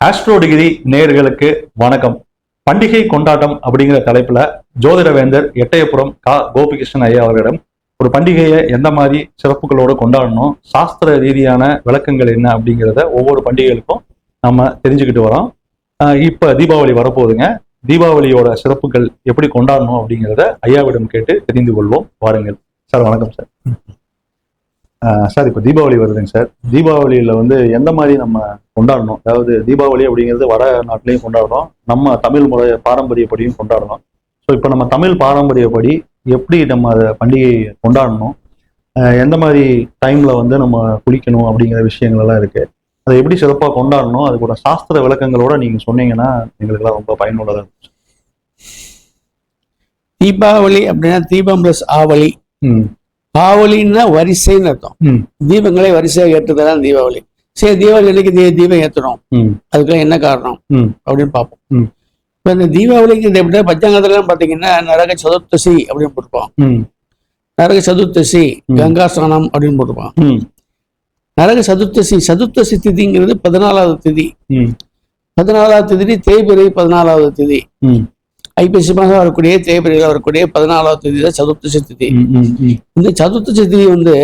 Astro degree நேர்களுக்கு வணக்கம். பண்டிகை கொண்டாட்டம் அப்படிங்கிற தலைப்புல ஜோதிடவேந்தர் எட்டயபுரம் கா. கோபிகிருஷ்ணன் ஐயா அவர்களிடம் ஒரு பண்டிகையை எந்த மாதிரி சிறப்புகளோடு கொண்டாடணும் சாஸ்திர ரீதியான விளக்கங்கள் என்ன அப்படிங்கிறத ஒவ்வொரு பண்டிகைகளுக்கும் நம்ம தெரிஞ்சுக்கிட்டு வரோம். இப்போ இப்ப தீபாவளி வரப்போகுதுங்க. தீபாவளியோட சிறப்புகள் எப்படி கொண்டாடணும் அப்படிங்கிறத ஐயாவிடம் கேட்டு தெரிந்து கொள்வோம். வாருங்கள். சார் வணக்கம் சார். சார் இப்போ தீபாவளி வருதுங்க சார். தீபாவளியில வந்து எந்த மாதிரி நம்ம கொண்டாடணும்? அதாவது தீபாவளி அப்படிங்கிறது வட நாட்டிலையும் கொண்டாடுறோம். நம்ம தமிழ் முறை பாரம்பரியப்படியும் கொண்டாடுறோம். ஸோ இப்போ நம்ம தமிழ் பாரம்பரியப்படி எப்படி நம்ம அதை பண்டிகையை கொண்டாடணும்? எந்த மாதிரி டைம்ல வந்து நம்ம குளிக்கணும் அப்படிங்கிற விஷயங்கள் எல்லாம் இருக்கு. அதை எப்படி சிறப்பாக கொண்டாடணும்? அதுக்கூட சாஸ்திர விளக்கங்களோட நீங்க சொன்னீங்கன்னா எங்களுக்கெல்லாம் ரொம்ப பயனுள்ளதா இருக்கும். தீபாவளி அப்படின்னா தீபம் பிளஸ் ஆவலி ம். ஆவலின்னா வரிசைன்னு அர்த்தம். தீபங்களை வரிசையாக ஏற்றுதான் தீபாவளி. சரி தீபாவளி அன்னைக்கு தீ- தீபம் ஏற்றணும் அதுக்கெல்லாம் என்ன காரணம்? அப்படின்னு பார்ப்போம். இப்போ இந்த தீபாவளிக்கு இந்த எப்படி பஞ்சாங்கத்துலாம் பார்த்தீங்கன்னா நரக சதுர்த்தசி அப்படின்னு போட்டுப்போம் ம். நரக சதுர்த்தசி. கங்கா ஸ்நானம் அப்படின்னு போட்டுப்போம் ம். நரக சதுர்த்தசி சதுர்த்தசி திதிங்கிறது பதினாலாவது திதி. பதினாலாவது திதி தேய்பிரை பதினாலாவது திதி. ஐப்பசி மாதம் வரக்கூடிய தேய்பிரையில் வரக்கூடிய பதினாலாவது திதி தான் சதுர்த்தசி திதி இந்த சதுர்த்தசி திதி வந்து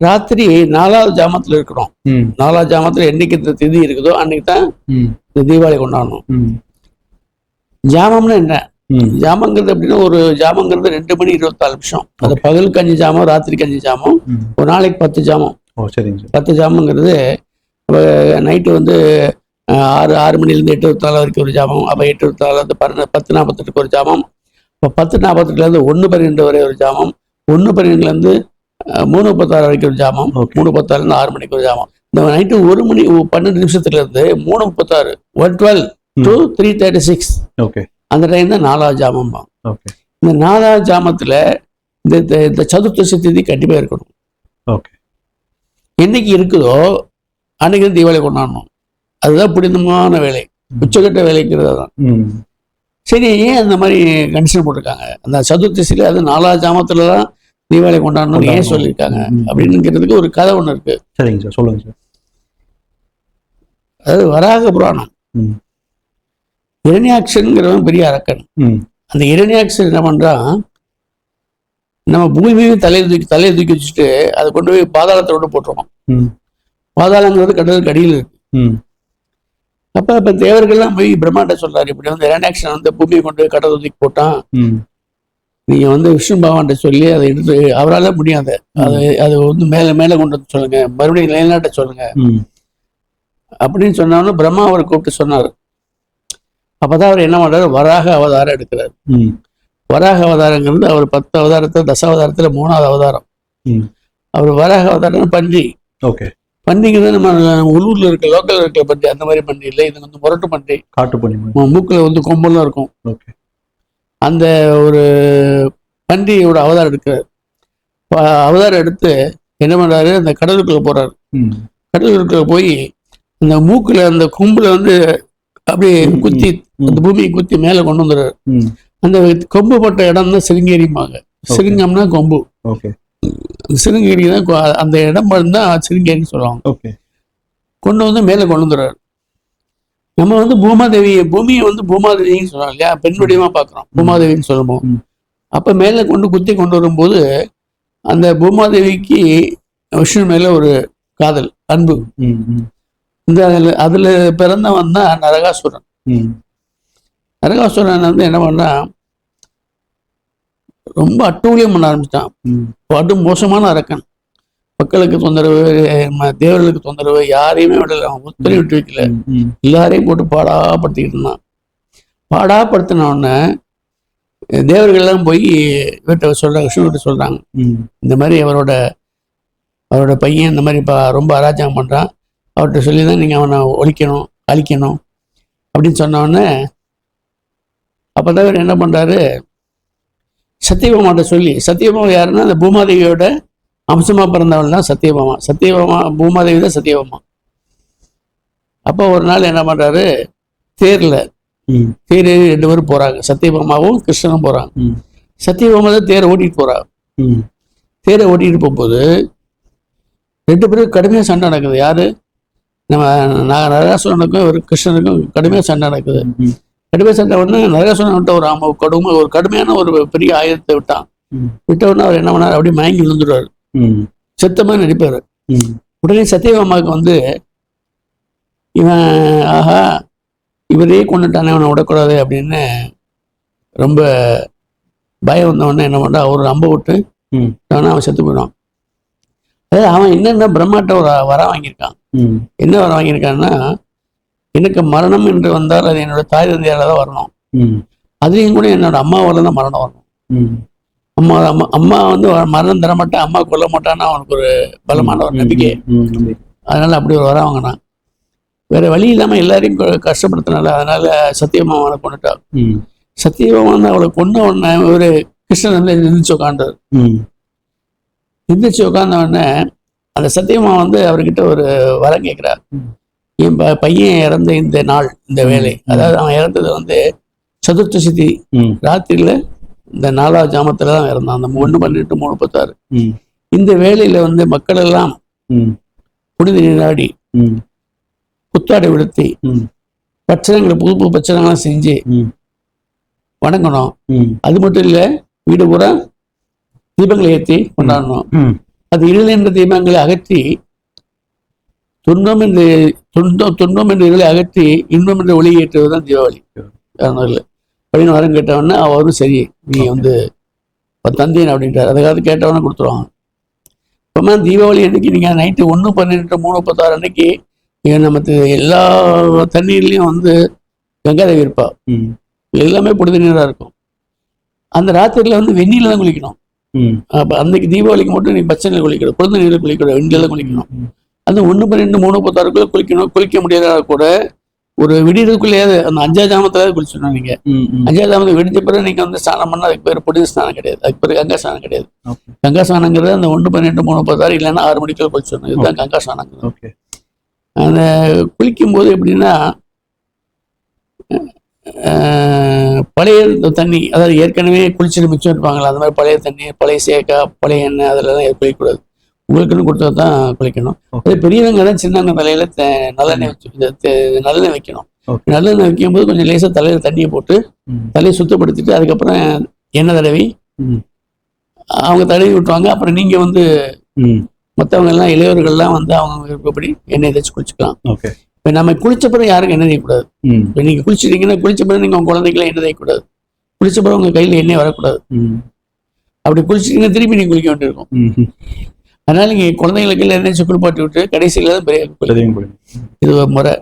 ராத்திரி நாலாவது ஜாமத்துல இருக்கணும் ம். நாலாவது ஜாமத்துல என்னைக்கு இந்த திதி இருக்குதோ அன்னைக்கு தான் இந்த தீபாவளி கொண்டாடணும். ஜாமம்னா என்ன? ஜாமங்கிறது அப்படின்னா ஒரு ஜாமங்கிறது ரெண்டு மணி இருபத்தாலு நிமிஷம். அது பகலுக்கு அஞ்சு ஜாமம் ராத்திரிக்கு அஞ்சு ஜாமம். ஒரு நாளைக்கு பத்து ஜாமம். பத்து ஜாமங்கிறது நைட்டு வந்து ஆறு ஆறு மணிலேருந்து எட்டு இருபத்தாலு வரைக்கும் ஒரு ஜாமம். அப்போ எட்டு இருபத்தாலு வந்து பன்னெண்டு பத்து நாற்பத்தெட்டுக்கு ஒரு ஜாமம். இப்போ பத்து நாற்பத்தெட்டுலேருந்து ஒன்று பன்னிரெண்டு வரை ஒரு ஜாமம். ஒன்று பன்னிரெண்டுலேருந்து மூணு முப்பத்தாறு வரைக்கும் ஒரு ஜாமம். மூணு பத்தாறுலேருந்து ஆறு மணிக்கு ஒரு ஜாமம். இந்த நைட்டு ஒரு மணி பன்னெண்டு நிமிஷத்துலேருந்து மூணு முப்பத்தாறு one twelve to three thirty six okay அந்த டைம் தான் நாலாவது ஜாமம்பா ஓகே இந்த நாலாவது ஜாமத்தில் இந்த இந்த- சதுர்த்தசி திதி கண்டிப்பாக இருக்கணும். ஓகே என்னைக்கு இருக்குதோ அன்னைக்கு தீபாவளி கொண்டாடணும். அதுதான் புனிதமான வேலை. உச்சக்கட்ட வேலைங்கிறது தான் சரி ஏன் அந்த மாதிரி கண்டிஷன் போட்டிருக்காங்க? அந்த சதுர்த்தசியில் அது நாலாவது ஜாமத்துல தான் தீபாவளி கொண்டாடணும் ஏன். சொல்லியிருக்காங்க? ம். அப்படிங்கிறதுக்கு ஒரு கதை ஒன்று இருக்கு. சரிங்க சார் சொல்லுங்க சார். அது வராக புராணம். ம். இரணியாட்சன்கிறவன் பெரிய அரக்கன். அந்த இரணியாட்சன் என்ன பண்றான் நம்ம பூமியையும் தலையை தூக்கி தலையை தூக்கி வச்சுட்டு அதை கொண்டு போய் பாதாளத்தை கொண்டு போட்டுருவோம் பாதாளங்கிறது கடலுக்கு அடியில் இருக்கு. ம். அப்ப இப்ப தேவர்கள்லாம் போய் பிரம்மாண்ட சொல்றாரு. இப்படி வந்து இரண்டாக்ஷன் வந்து பூமியை கொண்டு கடலை தூக்கி போட்டான் நீங்க வந்து விஷ்ணு பகவான்கிட்ட சொல்லி அதை எடுத்து அவரால முடியாது. அது அது வந்து மேல மேல கொண்டு வந்து சொல்லுங்க. மறுபடியும் நிலைநாட்ட சொல்லுங்க. அப்படின்னு சொன்னாலும் பிரம்மா அவரை கூப்பிட்டு சொன்னார். அப்பதான் அவர் என்ன பண்றாரு? வராக அவதாரம் எடுக்கிறார். வராக அவதாரங்கிறது அவர் பத்து அவதாரத்துல தசாவதாரத்துல மூணாவது அவதாரம். அவர் வராக அவதாரம் பன்றி ஓகே. பன்றிங்கிறது நம்ம உள்ளூர்ல இருக்க லோக்கல் இருக்க பன்றி அந்த மாதிரி பன்றி இல்லை. இது வந்து முரட்டு பன்றி காட்டு மூ- மூக்குல வந்து கொம்பெல்லாம் இருக்கும். ஓகே. அந்த ஒரு பன்றியோட அவதாரம் எடுக்கிறார். அவதாரம் எடுத்து என்ன பண்றாரு? அந்த கடலுக்குள்ள போறாரு. கடலுக்குள்ள போய் அந்த மூக்குல அந்த கொம்புல வந்து அப்படியே குத்தி. அந்த பூமியை குத்தி மேல கொண்டு வந்துடுறாரு. அந்த கொம்பு பட்ட இடம் தான் சிருங்கேரிம்பாங்க. சிருங்கம்னா கொம்பு. ஓகே சிருங்கேரி தான் அந்த இடம் தான் சிருங்கேரின்னு சொல்லுவாங்க. ஓகே. கொண்டு வந்து மேலே கொண்டு வந்துடுறாரு. நம்ம வந்து பூமாதேவி பூமியை வந்து பூமாதேவின்னு சொல்றோம் இல்லையா? பெண் வடிவமா பார்க்குறோம். பூமாதேவின்னு சொல்லுவோம். அப்ப மேலே கொண்டு குத்தி கொண்டு வரும்போது அந்த பூமாதேவிக்கு விஷ்ணு மேல ஒரு காதல் அன்பு. இந்த அதுல அதுல பிறந்தவன் தான் நரகாசுரன். நரகாசுரன் வந்து என்ன பண்ணான்? ரொம்ப அட்டூழியம் பண்ண ஆரம்பிச்சான் ம். படு மோசமான அரக்கன். மக்களுக்கு தொந்தரவு தேவர்களுக்கு தொந்தரவு யாரையுமே விடல. அவன் ஒத்தனை விட்டு வைக்கல. எல்லாரையும் போட்டு பாடாப்படுத்திக்கிட்டு இருந்தான். பாடாப்படுத்தின உடனே தேவர்கள்லாம் போய் வீட்டை சொல்றாங்க விஷ்ணுகிட்ட சொல்றாங்க. ம். இந்த மாதிரி அவரோட அவரோட பையன் இந்த மாதிரி பா ரொம்ப அராஜகம் பண்றான். அவர்கிட்ட சொல்லி தான் நீங்க அவனை ஒழிக்கணும் அழிக்கணும் அப்படின்னு சொன்ன உடனே அப்பதான் இவர் என்ன பண்றாரு? சத்தியபாமாட்ட சொல்லி சத்தியபாமா யாருன்னா அந்த பூமாதேவியோட அம்சமா பிறந்தவள் தான் சத்தியபாமா சத்தியபாமா பூமாதேவி தான் சத்தியபாமா அப்போ ஒரு நாள் என்ன பண்றாரு? தேர்ல ம். தேர் ஏறி ரெண்டு பேரும் போறாங்க. சத்தியபாமாவும் கிருஷ்ணனும் போறாங்க. ம். சத்தியபாமா தான் தேரை ஓட்டிட்டு போறாங்க ம். தேரை ஓட்டிட்டு போகும்போது ரெண்டு பேரும் கடுமையாக சண்டை நடக்குது. யாரு? நம்ம ந- நரகாசுரனுக்கும் ஒரு கிருஷ்ணனுக்கும் கடுமையாக சண்டை நடக்குது. ம். கடுமையாக சண்டை உடனே நரகாசுரன் விட்ட ஒரு ஆம கடுமை ஒரு கடுமையான ஒரு பெரிய ஆயுதத்தை விட்டான். விட்ட உடனே அவர் என்ன பண்ணார் அப்படியே மயங்கி விழுந்துடுவார். செத்தமா நடிப்பார். உடனே சத்தியபாமாவுக்கு வந்து இவன் ஆஹா இவரே கொண்டுட்டானே இவனை விடக்கூடாது அப்படின்னு ரொம்ப பயம் வந்தவொடனே என்ன பண்ணா அவர் அம்பை விட்டு. அவனை அவன் செத்து போயிடுவான் அதாவது அவன் என்னென்ன பிரம்மாட்ட ஒரு வர வாங்கியிருக்கான். என்ன வர வாங்கியிருக்கான்னா எனக்கு மரணம் என்று வந்தால் அது என்னோட தாய் தந்தையால தான் வரணும். அதுலேயும் கூட என்னோட அம்மாவால தான் மரணம் வரணும். அம்மா அம்மா அம்மா வந்து மரணம் தர மாட்டேன் அம்மா கொல்ல மாட்டான்னு அவனுக்கு ஒரு பலமான ஒரு நம்பிக்கை. அதனால அப்படி ஒரு வர வாங்கினான் வேற வழி இல்லாம எல்லாரையும் கஷ்டப்படுத்தினால அதனால சத்தியமாவனை கொண்டுட்டான். சத்தியபாமன் அவளை கொன்ன உடனே ஒரு கிருஷ்ணன் வந்து எந்திரிச்சு உட்காண்டார் ம். எந்திரிச்சு உட்கார்ந்த உடனே அந்த சத்தியமா வந்து அவர்கிட்ட ஒரு வரம் கேட்கிறார். என் பையன் இறந்த இந்த நாள் இந்த வேலை. அதாவது அவன் இறந்தது வந்து சதுர்த்தசித்தி ம். ராத்திரியில இந்த நாலாவது ஜாமத்துல தான் இறந்தான் அந்த ஒன்று பன்னெண்டு மூணு முப்பத்தாறு ம். இந்த வேலையில வந்து மக்கள் எல்லாம். புனித நீராடி. புத்தாடை விடுத்தி ம். பட்சணங்களை புது புது பட்சணங்கள்லாம் செஞ்சு. வணங்கணும். அது மட்டும் இல்ல வீடு பூரா தீபங்களை ஏற்றி கொண்டாடணும். அது இருள் என்ற தீபங்களை அகற்றி துன்பம் என்று துன்பம் துன்பம் என்ற இருளை அகற்றி இன்பம் என்ற ஒளி ஏற்றுவது தான் தீபாவளி. இல்லை அப்படின்னு வரம் கேட்டவொடனே அவரும் சரி நீ. வந்து தந்தேன் அப்படின்ட்டார் அதுக்காக கேட்டவொடனே கொடுத்துருவாங்க. இப்போமா தீபாவளி அன்னைக்கு நீங்கள் நைட்டு ஒன்று பன்னெண்டு மூணு முப்பத்தாறு அன்னைக்கு நம்ம தி- எல்லா தண்ணீர்லையும் வந்து கங்காதேவி இருப்பா. எல்லாமே புனித நீராக இருக்கும். அந்த ராத்திரியில் வந்து வெந்நீரில் தான் குளிக்கணும். அப்போ அன்னைக்கு தீபாவளிக்கு மட்டும் நீ பச்சை நீர் குளிக்கணும் புனித நீரில் குளிக்கணும் வெந்நீரில் தான் குளிக்கணும். அந்த ஒன்று பன்னெண்டு மூணு முப்பத்தாறுக்குள்ள குளிக்கணும் குளிக்க முடியாத கூட ஒரு விடியதுக்குள்ளேயாவது அந்த அஞ்சாவது ஜாமத்தில் குளிச்சிடணும். ம். அஞ்சாவது ஜாமத்தை வெடிச்ச பிறகு நீங்கள் வந்து ஸ்நானம் பண்ணால் அதுக்கு பேர் புனித ஸ்நானம் கிடையாது. அதுக்கு பேர் கங்கா ஸ்நானம் கிடையாது. கங்கா ஸ்நானங்கிறது அந்த ஒன்று பன்னெண்டு மூணு முப்பத்தாறு இல்லைன்னா ஆறு மணிக்குள்ள குளிச்சிடணும் இதுதான் கங்கா ஓகே. அந்த குளிக்கும்போது எப்படின்னா அஹ், பழைய தண்ணி அதாவது ஏற்கனவே குளிச்சுட்டு மிச்சம் இருப்பாங்களா அந்த மாதிரி பழைய தண்ணி பழைய சேக்கா பழைய எண்ணெய் அதெல்லாம் குளிக்கக்கூடாது. உங்களுக்குன்னு கொடுத்தா தான் குளிக்கணும். அதே பெரியவங்க தான் சின்னவங்க தலையில தே- நல்லெண்ணெய் வச்சு நல்லெண்ணெய் வைக்கணும். நல்லெண்ணெய் வைக்கும்போது கொஞ்சம் லேசாக தலையில தண்ணியை போட்டு. தலையை சுத்தப்படுத்திட்டு அதுக்கப்புறம் எண்ணெய் தடவி. அவங்க தடவி விட்டுவாங்க அப்புறம் நீங்க வந்து. மற்றவங்க எல்லாம் இளையவர்கள்லாம் வந்து அவங்க விருப்பப்படி எண்ணெய் தேய்ச்சி குளிச்சுக்கலாம் இப்போ நம்ம குளிச்ச பிறகு யாருக்கும் எண்ணெய் தேய்க்கக்கூடாது ம். இப்போ நீங்கள் குளிச்சிட்டீங்கன்னா குளிச்ச பிறகு நீங்கள் உங்கள் குழந்தைக்கெல்லாம் எண்ணெய் தேய்க்கக்கூடாது குளிச்ச பிறகு உங்கள் கையில் எண்ணெய் வரக்கூடாது. அப்படி குளிச்சிட்டீங்கன்னா திருப்பி நீங்கள் குளிக்க வேண்டியிருக்கும். அதனால நீங்கள் குழந்தைங்களுக்கு எண்ணெய் குளிப்பாட்டி விட்டு கடைசியில் தான் பெரிய. இது ஒரு முறை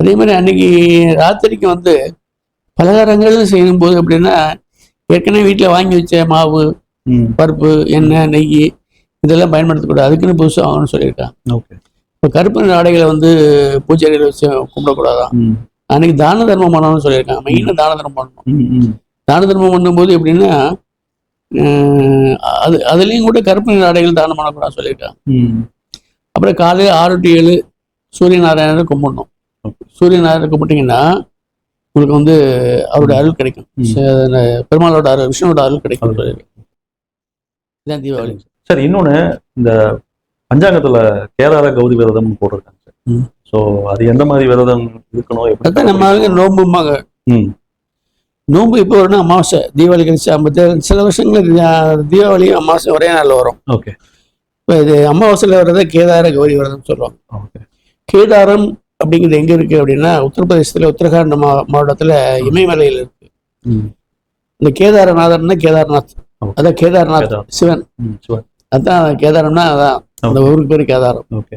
அதே மாதிரி அன்னைக்கு ராத்திரிக்கு வந்து பலகாரங்கள் செய்யும்போது எப்படின்னா ஏற்கனவே வீட்டில் வாங்கி வச்ச மாவு. பருப்பு எண்ணெய் நெய் இதெல்லாம் பயன்படுத்தக்கூடாது அதுக்குன்னு புதுசாக வாங்கணும்னு சொல்லியிருக்காங்க ஓகே இப்போ கருப்பு நிற ஆடைகளை வந்து பூஜைகளில் வச்சு கும்பிடக்கூடாதான். அன்னைக்கு தான தர்மம் பண்ணணும்னு சொல்லியிருக்காங்க மெயினாக தான தர்மம் பண்ணணும். தான தர்மம் பண்ணும்போது எப்படின்னா அது அதுலேயும் கூட கருப்பு நிற ஆடைகள் தானம் பண்ணக்கூடாது ம். அப்புறம் காலையில் ஆறு டு ஏழு சூரிய நாராயணரை கும்பிடணும். சூரிய நாராயணரை கும்பிட்டீங்கன்னா உங்களுக்கு வந்து அவருடைய அருள் கிடைக்கும். பெருமாளோட அருள் விஷ்ணுவோட அருள் கிடைக்கும். இதுதான் தீபாவளி. சார் இன்னொன்னு இந்த பஞ்சாங்கத்துல கேதார கௌரி விரதம் போட்டிருக்காங்க. சார். ஸோ அது எந்த மாதிரி விரதம் இருக்கணும் எப்படி நம்ம ஆளுங்க நோம்பு இப்போ வரும்னா அமாவாசை தீபாவளி கழிச்சு ஐம்பத்தி சில வருஷங்கள் தீபாவளியும் அமாவாசை ஒரே நாளில் வரும் ஓகே இப்போ இது அமாவாசையில் வர்றதை கேதார கௌரி விரதம் சொல்லுவாங்க ஓகே கேதாரம் அப்படிங்கிறது எங்க இருக்கு அப்படின்னா உத்தரப்பிரதேசத்துல உத்தரகாண்ட் மா மாவட்டத்துல இமயமலையில் இருக்கு ம். இந்த கேதாரநாதர்னா கேதார்நாத். அதான் கேதார்நாத் கேதார். சிவன். அதான் கேதாரம்னா அதான் அந்த. ஊருக்கு பேர் கேதாரம் ஓகே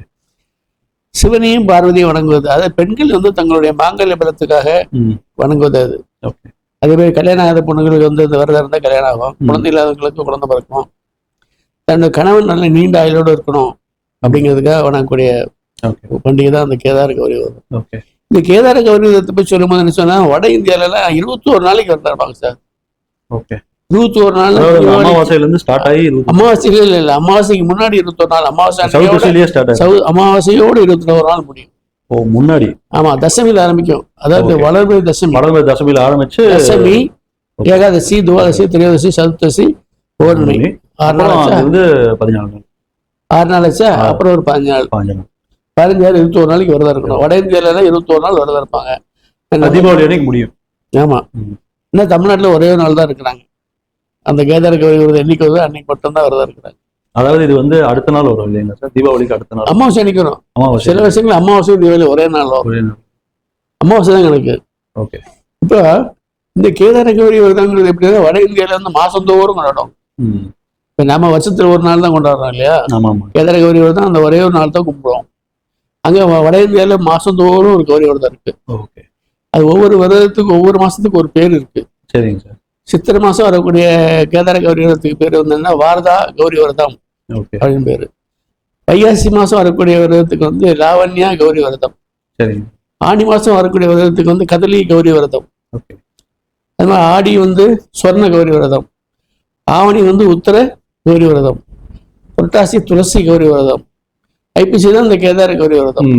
சிவனையும் பார்வதியும் வணங்குவது அதாவது பெண்கள் வந்து தங்களுடைய மாங்கல்ய பலத்துக்காக. வணங்குவது அது ஓகே அதே மாதிரி கல்யாணம் ஆகாத பொண்ணுங்களுக்கு வந்து இந்த விரதம் இருந்தால் கல்யாணம் ஆகும். குழந்தை இல்லாதவங்களுக்கு குழந்தை பிறக்கும். தன்னோட கணவன் நல்ல நீண்ட ஆயுளோடு இருக்கணும் அப்படிங்கிறதுக்காக வணங்கக்கூடிய பண்டிகை தான் அந்த கேதார கௌரி விரதம். இந்த கேதார கௌரி விரதத்தை பற்றி சொல்லும்போது என்ன சொன்னா வட இந்தியாலலாம் இருபத்தோரு நாளைக்கு விரதம் சார். ஓகே. இருபத்தோரு நாள் அதாவது அந்த தீபாவளி- அமாவாசையில இருந்து ஸ்டார்ட் ஆகி அமாவாசைக்கு இல்ல இல்ல அமாவாசைக்கு முன்னாடி இருபத்தொரு நாள் அமாவாசை அமாவாசையோடு இருபத்தி ஒரு நாள் முடியும். ஓ முன்னாடி. ஆமா தசமியில் ஆரம்பிக்கும். அதாவது. வளர்பிறை தசமி. வடமை தசமியில ஆரம்பிச்சு தசமி. ஏகாதசி துவாதசி திரையோதசி சதுர்த்தசி பௌர்ணமி. ஆறு நாள் வந்து பதினாலு நாள். ஆறு நாள் ஆச்சா. அப்புறம் ஒரு பதினஞ்சு நாள் பாஞ்சு நாள் பதினஞ்சாயிரம் இருபத்தோரு நாளைக்கு விரதம் இருக்கணும். வட இந்தியாவில இருபத்தோரு நாள் விரதம் இருப்பாங்க. தீபாவளி அன்னைக்கு முடியும். ஆமா. இன்னும் தமிழ்நாட்டுல ஒரே ஒரு நாள் தான் இருக்கிறாங்க. அந்த கேதார கௌரி விரதம் என்னைக்கு வருதோ அன்னைக்கு மட்டும்தான் விரதம் இருக்கிறாங்க. அதாவது இது வந்து அடுத்த நாள் வரும் இல்லைங்களா சார்? தீபாவளிக்கு அடுத்த நாள். அமாவாசை அன்னைக்கு வரும் அமாவாசை. சில விஷயங்கள் அமாவாசை தீபாவளி ஒரே நாள் ஒரே நாள். அமாவாசை தான் கணக்கு ஓகே. இப்போ இந்த கேதார கௌரி விரதங்கிறது எப்படின்னா வட இந்தியாவில வந்து மாசந்தோறும் கொண்டாடும் இப்போ நம்ம வருஷத்துல ஒரு நாள் தான் கொண்டாடுறோம் இல்லையா? கேதார கௌரி விரதம் அந்த ஒரே ஒரு நாள் தான் கும்பிடுவோம் அங்க வட இந்தியாவில மாசந்தோறும் ஒரு கௌரி விரதம் இருக்கு. ஓகே. அது ஒவ்வொரு விரதத்துக்கும் ஒவ்வொரு மாசத்துக்கு ஒரு பேர் இருக்கு. சரிங்க சார். சித்திரை மாசம் வரக்கூடிய கேதார கௌரி விரதத்துக்கு பேர் வந்து என்ன? வாரதா கௌரி விரதம். அப்படின்னு பேரு வைகாசி மாசம் வரக்கூடிய விரதத்துக்கு வந்து லாவண்யா கௌரி விரதம். சரிங்க. ஆடி மாசம் வரக்கூடிய விரதத்துக்கு வந்து கதலி கௌரி விரதம். ஓகே. அது மாதிரி ஆடி வந்து சொர்ண கௌரி விரதம். ஆவணி வந்து உத்தர கௌரி விரதம். புரட்டாசி துளசி கௌரி விரதம். ஐப்பசி தான் இந்த கேதார கௌரி விரதம்.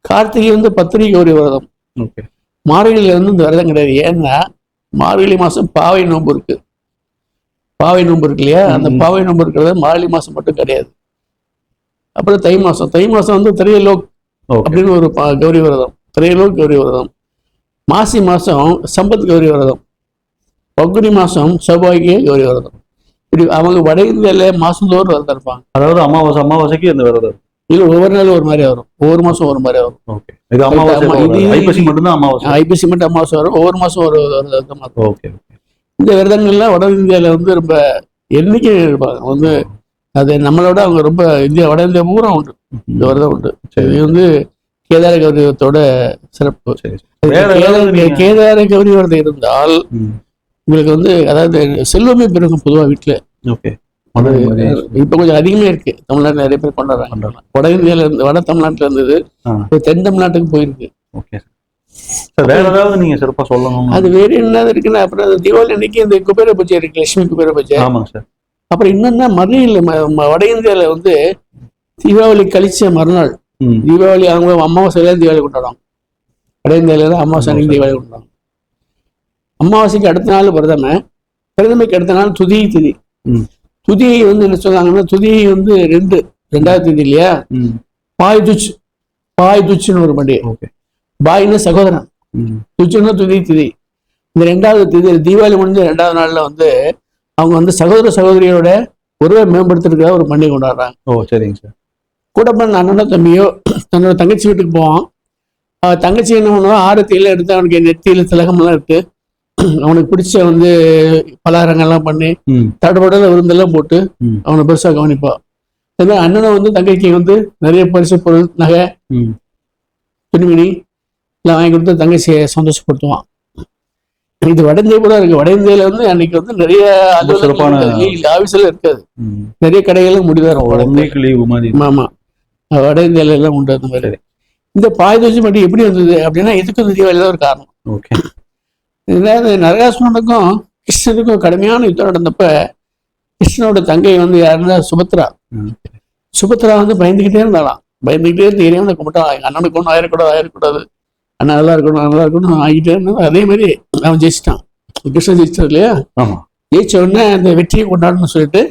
கார்த்திகை வந்து பத்திரி கௌரி விரதம். ஓகே. மார்கழியில வந்து இந்த விரதம் கிடையாது. ஏன்னா மார்கழி மாசம் பாவை நோன்பு இருக்கு. பாவை நோன்பு இருக்கு இல்லையா? அந்த. பாவை நோன்பு இருக்கிறது மார்கழி மாசம் மட்டும் கிடையாது. அப்புறம் தை மாசம். தை மாசம் வந்து திரையலோக் அப்படின்னு ஒரு கௌரி விரதம். திரையலோக் கௌரி விரதம். மாசி மாசம் சம்பத் கௌரி விரதம். பங்குனி மாசம் சௌபாகிய கௌரி விரதம். இப்படி அவங்க வட இந்தியால மாசந்தோறும் விரதம் இருப்பாங்க. அதாவது அமாவாசை அமாவாசைக்கு இந்த விரதம். இல்ல ஒவ்வொரு நாளும் ஒரு மாதிரி வரும். ஒவ்வொரு மாசம் ஒரு மாதிரி வரும். ஓகே. இது அமாவாசை. ஐப்பசி மட்டும்தான் அமாவாசை. ஐபிசி மட்டும் அமாவாசை வரும். ஒவ்வொரு மாசம் ஒரு விரதம் ஓகே. இந்த விரதங்கள்லாம் வட இந்தியால வந்து ரொம்ப எண்ணிக்கை இருப்பாங்க வந்து அது நம்மளோட அவங்க ரொம்ப இந்தியா வட இந்தியா பூரா உண்டு. இந்த விரதம் உண்டு. சரி. இது வந்து கேதார சிறப்பு. சரி வேற ஏதாவது கேதார- கௌரி விரதம் இருந்தால் உங்களுக்கு வந்து அதாவது செல்வமே பெருகும் பொதுவா வீட்டுல ஓகே. இப்ப கொஞ்சம் அதிகமே இருக்கு. தமிழ்நாட்டுல நிறைய பேர் கொண்டாடுறாங்க. வட இந்தியால இருந்து வட தமிழ்நாட்டுல இருந்தது தென் தமிழ்நாட்டுக்கு போயிருக்கு. வேற ஏதாவது நீங்க சிறப்பா சொல்லணும் அது வேற என்ன இருக்குன்னா அப்புறம் அந்த தீபாவளி அன்னைக்கு இந்த குபேர பூஜை இருக்கு லட்சுமி குபேர பூஜை ஆமாங்க சார். அப்புறம் இன்னொன்னா மதுரையில் ம- ம- வட இந்தியாவில் வந்து தீபாவளி கழிச்ச மறுநாள். தீபாவளி அவங்க அமாவாசையில தீபாவளி கொண்டாடுவாங்க. வட இந்தியாவில அமாவாசை அன்னைக்கு தீபாவளி கொண்டாடுவாங்க. அமாவாசைக்கு அடுத்த நாள் பிரதம பிரதமைக்கு அடுத்த நாள் துதி திதி. ம். துதி வந்து என்ன சொல்றாங்கன்னா துதி வந்து ரெண்டு ரெண்டாவது திதி இல்லையா? பாய் துச்சு பாய் துச்சுன்னு ஒரு பண்டிகை ஓகே பாய்னு சகோதரன் துச்சுன்னா துதி திதி. இந்த ரெண்டாவது திதி தீபாவளி முடிஞ்ச ரெண்டாவது நாள்ல வந்து அவங்க வந்து சகோதர சகோதரியோட உறவை மேம்படுத்துறதுக்காக ஒரு பண்டிகை கொண்டாடுறாங்க. ஓ சரிங்க சார். கூட பிறந்த அண்ணனோ தம்பியோ தன்னோட தங்கச்சி வீட்டுக்கு போவான். தங்கச்சி என்ன பண்ணுவான் ஆரத்தியில எடுத்து அவனுக்கு நெத்தியில திலகமெல்லாம் எடுத்து அவனுக்கு பிடிச்ச வந்து பலகாரங்கள்லாம் பண்ணி தடபடல விருந்தெல்லாம் போட்டு. அவனை பெருசா கவனிப்பான் அதே அண்ணனும் வந்து தங்கைக்கு வந்து நிறைய பரிசு பொருள் நகை ம். துணிமணி எல்லாம் வாங்கி கொடுத்து தங்கச்சியை சந்தோஷப்படுத்துவான். இது வட இந்தியா கூட இருக்கு. வட இந்தியால வந்து அன்னைக்கு வந்து நிறைய சிறப்பான- இருக்காது. இல்ல, ஆபீஸ்ல இருக்காது. நிறைய கடைகளும் மாதிரி. ஆமா. வட இந்தியால எல்லாம் உண்டு அந்த மாதிரி. இந்த பாய்தூசி மட்டும் எப்படி வந்தது அப்படின்னா இதுக்கு இந்த தீபாவளி ஒரு காரணம். ஓகே. இதாவது நரகாசுரனுக்கும் கிருஷ்ணனுக்கும் கடுமையான யுத்தம் நடந்தப்ப கிருஷ்ணனோட தங்கை வந்து யாருன்னா சுபத்ரா. சுபத்ரா வந்து பயந்துகிட்டே இருந்தாளாம். பயந்துகிட்டே இருந்து இறைவனை கும்பிட்டான். எங்க அண்ணனுக்கு ஒன்றும் ஆயிடக்கூடாது ஆயிடக்கூடாது அண்ணன் நல்லா இருக்கணும் நல்லா இருக்கணும் ஆகிட்டே இருந்தாலும் அதே மாதிரி அவன் ஜெயிச்சிட்டான். கிருஷ்ணன் ஜெயிச்சிட்டான் இல்லையா? ஜெயிச்ச உடனே அந்த வெற்றியை கொண்டாடணும்னு சொல்லிட்டு.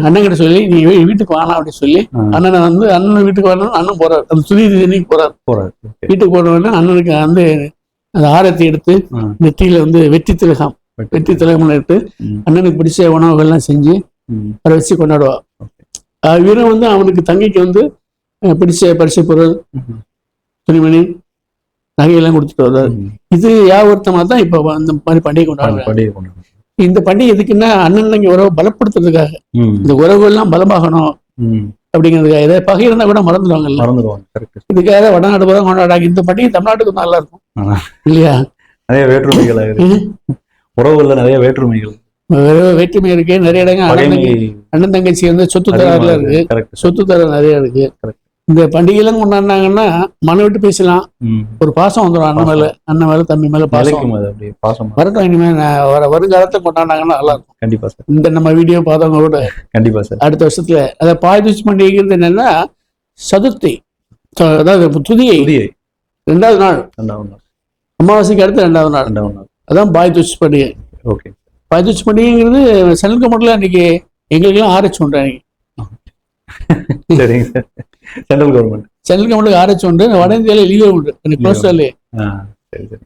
அண்ணன் கிட்ட சொல்லி நீ வீட்டுக்கு வாலாம் அப்படின்னு சொல்லி அண்ணனை வந்து அண்ணன் வீட்டுக்கு வரணும் அண்ணன் போறாரு. அந்த துதி திணிக்கு போறாரு. போறாரு. வீட்டுக்கு போன உடனே அண்ணனுக்கு வந்து அந்த ஆரத்தி எடுத்து ஆ. நெத்தியில வந்து வெற்றி திலகம் வெற்றி திலகம் எடுத்து அண்ணனுக்கு பிடிச்ச உணவுகள்லாம் செஞ்சு ம், அதை வச்சு கொண்டாடுவா. இவரும் வந்து அவனுக்கு தங்கைக்கு வந்து பிடிச்ச பரிசு பொருள் துணிமணி நகையெல்லாம் கொடுத்துட்டு வர்றாரு. இது யாவர்த்தமா தான் இப்போ அந்த மாதிரி பண்டிகை கொண்டாடுறாங்க. இந்த பண்டிகை எதுக்குன்னா அண்ணன் உறவை பலப்படுத்துறதுக்காக. இந்த உறவுகள்லாம் பலமாகணும். அப்படிங்கிறதுக்காக. இதை பகை இருந்தா கூட மறந்துடுவாங்க கரெக்ட் இதுக்காக வடநாடு பூரா கொண்டாடாங்க இந்த பண்டிகை தமிழ்நாட்டுக்கு நல்லா இருக்கும். இல்லையா? நிறைய வேற்றுமைகள் உறவுகள்ல நிறைய வேற்றுமைகள். வேற- வேற்றுமை இருக்கு. நிறைய இடங்கள் அண்ணன் தங்கச்சி வந்து சொத்து தராறுல இருக்கு. சொத்து தர நிறைய இருக்கு. இந்த பண்டிகைலாம் கொண்டாடினாங்கன்னா மன விட்டு பேசலாம். ஒரு பாசம் வந்துடும் அண்ணன் மேல அண்ணன் மேல தம்பி மேல பாசம். பாசமா. வரட்டும் இனிமே நான் வர வருங்காலத்தை கொண்டாடினாங்கன்னா நல்லா இருக்கும். கண்டிப்பா சார். இந்த நம்ம வீடியோ பார்த்தவங்க கூட கண்டிப்பா சார். அடுத்த வருஷத்துல அதை பாய்தூச்சி பண்டிகைங்கிறது என்னன்னா சதுர்த்தி. அதாவது துதியை. ரெண்டாவது நாள். ரெண்டாவது நாள். அமாவாசைக்கு அடுத்து ரெண்டாவது நாள். ரெண்டாவது நாள். அதான் பாய்தூச்சி பண்டிகை. ஓகே. பாய்தூச்சி பண்டிகைங்கிறது செனல்கமட்டில் இன்னைக்கு எங்களுக்கெல்லாம் ஆரச்சு உண்டு அன்னைக்கு சரிங்க sir. Central government central government ஆராய்ச்சி உண்டு வட இந்தியாவில லீகல் உண்டு. எனக்கு சரி சரி.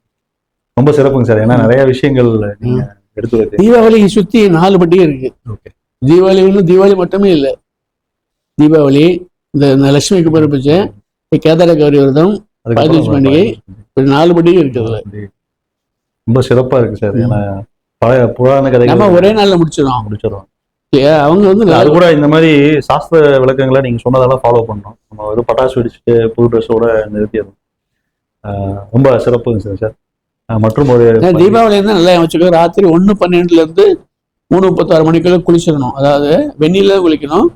ரொம்ப சிறப்புங்க சார். ஏன்னா நிறைய விஷயங்கள் நீங்க எடுத்து தீபாவளி சுத்தி நாலு பண்டிகை இருக்கு. ஓகே. தீபாவளி ஒன்று தீபாவளி மட்டுமே இல்லை. தீபாவளி இந்த லட்சுமிக்கு பிறப்பிச்ச இந்த கேதார கௌரி விரதம் பாதுகாப்பு பண்டிகை. நாலு பண்டிகை இருக்கு அதுல. ரொம்ப சிறப்பா இருக்கு சார். ஏன்னா பழைய புராண நம்ம கதைகள் ஒரே நாள்ல முடிச்சிடும் முடிச்சிடும் அவங்க வந்து அது கூட இந்த மாதிரி சாஸ்திர விளக்கங்களை நீங்க சொன்னதெல்லாம் ஃபாலோ பண்ணோம் நம்ம ஒரு பட்டாசு வெடிச்சுட்டு புது ட்ரெஸ்ஸோட நிறுத்திடணும் ஆஹ் ரொம்ப சிறப்புங்க சார் சார். மற்றும் ஒரு தீபாவளி வந்து நல்லா வச்சுக்கோ ராத்திரி ஒன்று பன்னெண்டுல இருந்து மூணு முப்பத்தாறு மணிக்குள்ள குளிச்சிடணும். அதாவது வெந்நீர்ல குளிக்கணும்.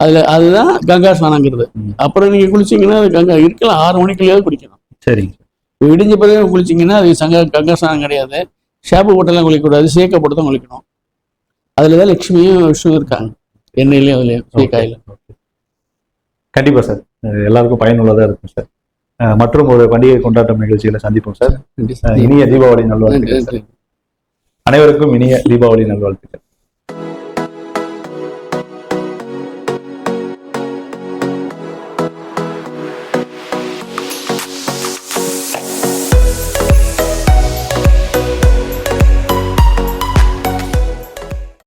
அதுல அதுதான் கங்கா ஸ்நானங்கிறது. அப்புறம் நீங்க குளிச்சீங்கன்னா அது கங்கா இருக்கலாம் ஆறு மணிக்குள்ளேயே குளிக்கணும் சரிங்க விடிஞ்ச பிறகு குளிச்சீங்கன்னா அது சங்க கங்கா ஸ்நானம் கிடையாது. ஷாம்பு போட்டெல்லாம் குளிக்கக்கூடாது சேக்க போட்டு தான் குளிக்கணும். அதுல தான் லட்சுமியும் விஷ்ணு இருக்காங்க. எண்ணெயிலையும் அதுலயும் சீக்காயில Okay. கண்டிப்பா சார். எல்லாருக்கும் பயனுள்ளதா இருக்கும் சார். மற்றும் ஒரு பண்டிகை கொண்டாட்டம் நிகழ்ச்சியில சந்திப்போம் சார். இனிய தீபாவளி நல்வாழ்த்துக்கள் அனைவருக்கும் இனிய தீபாவளி நல்வாழ்த்துக்கள்.